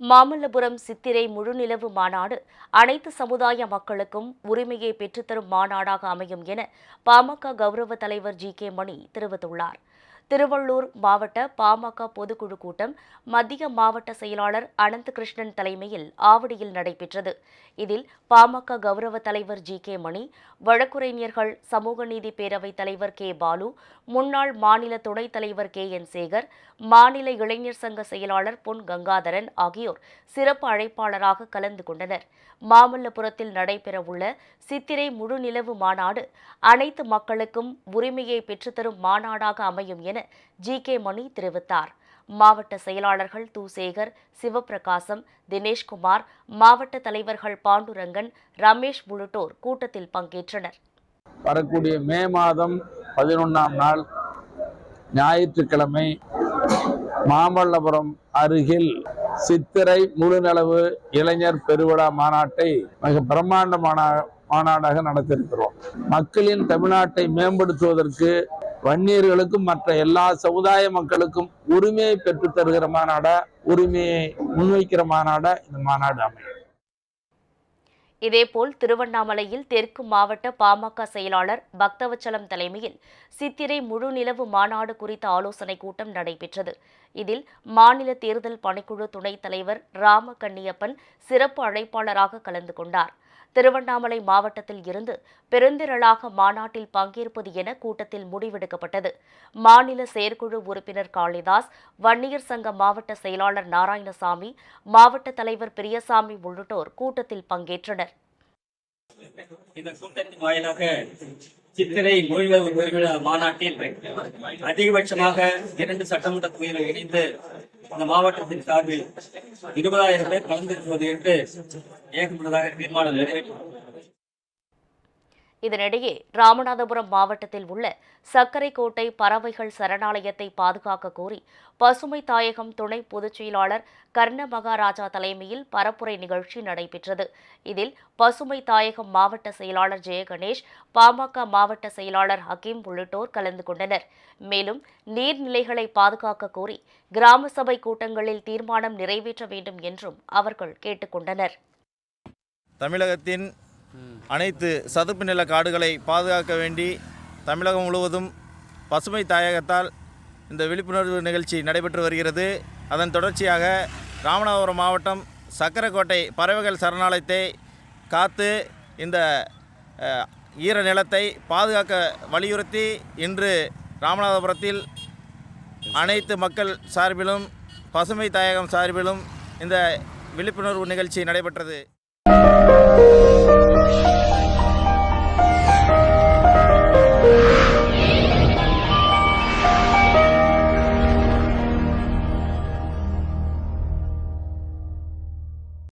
மாமல்லபுரம் சித்திரை முழுநிலவு மாநாடு அனைத்து சமுதாய மக்களுக்கும் உரிமையை பெற்றுத்தரும் மாநாடாக அமையும் என பாமக கௌரவ தலைவர் ஜி கே மணி தெரிவித்துள்ளார். திருவள்ளூர் மாவட்ட பாமக பொதுக்குழு கூட்டம் மத்திய மாவட்ட செயலாளர் அனந்தகிருஷ்ணன் தலைமையில் ஆவடியில் நடைபெற்றது. இதில் பாமக கௌரவ தலைவர் ஜி கே மணி வழக்குரைஞர்கள் சமூக நீதி பேரவைத் தலைவர் கே பாலு முன்னாள் மாநில துணைத் தலைவர் கே என் சேகர் மாநில இளைஞர் சங்க செயலாளர் பொன் கங்காதரன் ஆகியோர் சிறப்பு அழைப்பாளராக கலந்து கொண்டனர். மாமல்லபுரத்தில் நடைபெறவுள்ள சித்திரை முழுநிலவு மாநாடு அனைத்து மக்களுக்கும் உரிமையை பெற்றுத்தரும் மாநாடாக அமையும் என ஜி கே மணி தெரிவித்தார். மாவட்ட செயலாளர்கள் தூசேகர் சிவபிரகாசம் தினேஷ்குமார் மாவட்ட தலைவர்கள் பாண்டுரங்கன் ரமேஷ் உள்ளிட்டோர் கூட்டத்தில் பங்கேற்றனர். வரக்கூடிய மே மாதம் பதினொன்றாம் நாள் ஞாயிற்றுக்கிழமை மாமல்லபுரம் அருகில் சித்திரை முழுநிலவு இளைஞர் பெருவிழா மாநாட்டை மிக பிரம்மாண்டமான மாநாடாக நடத்தியிருக்கிறோம். மக்களின் தமிழ்நாட்டை மேம்படுத்துவதற்கு வன்னியர்களுக்கும் மற்ற எல்லா சமுதாய மக்களுக்கும் உரிமையை பெற்றுத் தருகிற மாநாடா உரிமையை முன்வைக்கிற மாநாடா இந்த மாநாடு அமையும். இதேபோல் திருவண்ணாமலையில் தெற்கு மாவட்ட பாமக செயலாளர் பக்தவச்சலம் தலைமையில் சித்திரை முழுநிலவு மாநாடு குறித்த ஆலோசனைக் கூட்டம் நடைபெற்றது. இதில் மாநில தேர்தல் பணிக்குழு துணைத் தலைவர் ராம கண்ணியப்பன் சிறப்பு அழைப்பாளராக கலந்து கொண்டார். திருவண்ணாமலை மாவட்டத்தில் இருந்து பெருந்திரளாக மாநாட்டில் பங்கேற்பது என கூட்டத்தில் முடிவெடுக்கப்பட்டது. மாநில செயற்குழு உறுப்பினர் காளிதாஸ் வன்னியர் சங்க மாவட்ட செயலாளர் நாராயணசாமி மாவட்ட தலைவர் பிரியசாமி உள்ளிட்டோர் கூட்டத்தில் பங்கேற்றனர். இந்த கூட்டத்தின் வாயிலாக சித்திரை மொழிபெயர்ப்பு பெருவிழா மாநாட்டில் அதிகபட்சமாக இரண்டு சட்டமன்ற தொகுதிகள் இணைந்து இந்த மாவட்டத்தின் சார்பில் இருபதாயிரம் பேர் கலந்திருப்பது என்று தீர்மானம் இதனிடையே ராமநாதபுரம் மாவட்டத்தில் உள்ள சர்க்கரைக்கோட்டை பறவைகள் சரணாலயத்தை பாதுகாக்க கோரி பசுமை தாயகம் துணை பொதுச் செயலாளர் கர்ண மகாராஜா தலைமையில் பரப்புரை நிகழ்ச்சி நடைபெற்றது. இதில் பசுமை தாயகம் மாவட்ட செயலாளர் ஜெயகணேஷ் பாமக மாவட்ட செயலாளர் ஹக்கீம் உள்ளிட்டோர் கலந்து கொண்டனர். மேலும் நீர்நிலைகளை பாதுகாக்க கோரி கிராம சபை கூட்டங்களில் தீர்மானம் நிறைவேற்ற வேண்டும் என்றும் அவர்கள் கேட்டுக்கொண்டனர் தமிழகத்தின் அனைத்து சதுப்பு நில காடுகளை பாதுகாக்க வேண்டி தமிழகம் முழுவதும் பசுமை தாயகத்தால் இந்த விழிப்புணர்வு நிகழ்ச்சி நடைபெற்று வருகிறது. அதன் தொடர்ச்சியாக ராமநாதபுரம் மாவட்டம் சக்கரக்கோட்டை பறவைகள் சரணாலயத்தை காத்து இந்த ஈர நிலத்தை பாதுகாக்க வலியுறுத்தி இன்று ராமநாதபுரத்தில் அனைத்து மக்கள் சார்பிலும் பசுமை தாயகம் சார்பிலும் இந்த விழிப்புணர்வு நிகழ்ச்சி நடைபெற்றது. Thank you.